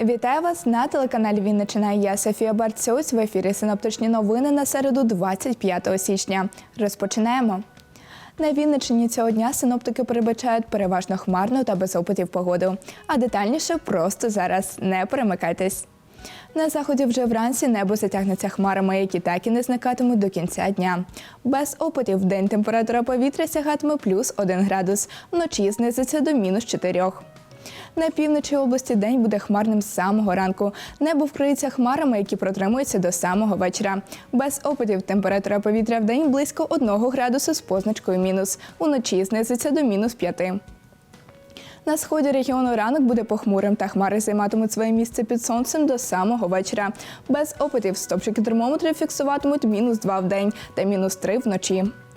Вітаю вас на телеканалі Вінничина. Я Софія Барцюсь. В ефірі синоптичні новини на середу 25 січня. Розпочинаємо. На Вінничині цього дня синоптики передбачають переважно хмарну та без опитів погоду. А детальніше просто зараз не перемикайтесь. На заході вже вранці небо затягнеться хмарами, які так і не зникатимуть до кінця дня. Без опитів в день температура повітря сягатиме плюс 1 градус, вночі знизиться до мінус 4. На півночі області день буде хмарним з самого ранку. Небо вкриється хмарами, які протримуються до самого вечора. Без опадів температура повітря в день близько 1 градусу з позначкою мінус. Уночі знизиться до мінус 5. На сході регіону ранок буде похмурим, та хмари займатимуть своє місце під сонцем до самого вечора. Без опитів стопчики термометрів фіксуватимуть мінус 2 в день та мінус 3 вночі.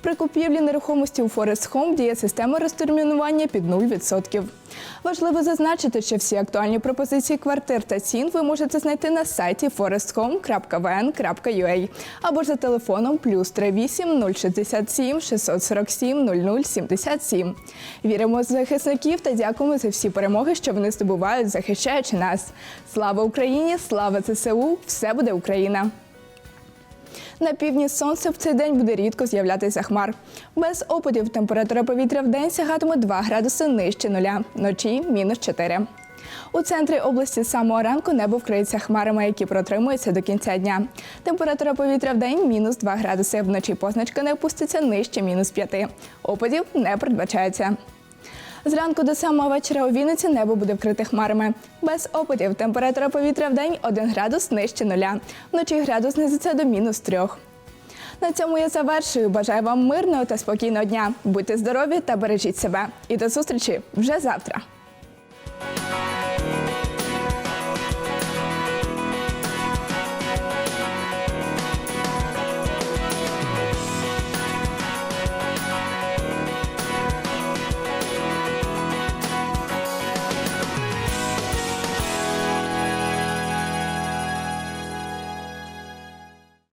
При купівлі нерухомості у Forest Home діє система розтермінування під 0%. Важливо зазначити, що всі актуальні пропозиції квартир та цін ви можете знайти на сайті foresthome.vn.ua або ж за телефоном плюс 38 067 647 0077. Віримо в захисників та дякуємо за всі перемоги, що вони здобувають, захищаючи нас. Слава Україні! Слава ЗСУ! Все буде Україна! На півдні сонце в цей день буде рідко з'являтися хмар. Без опадів температура повітря в день сягатиме 2 градуси нижче нуля, вночі мінус 4. У центрі області з самого ранку небо вкриється хмарами, які протримуються до кінця дня. Температура повітря в день мінус 2 градуси, вночі позначка не опуститься нижче мінус 5. Опадів не передбачається. Зранку до самого вечора у Вінниці небо буде вкрите хмарами. Без опадів температура повітря в день 1 градус нижче нуля. Вночі градус знизиться до мінус 3. На цьому я завершую. Бажаю вам мирного та спокійного дня. Будьте здорові та бережіть себе. І до зустрічі вже завтра.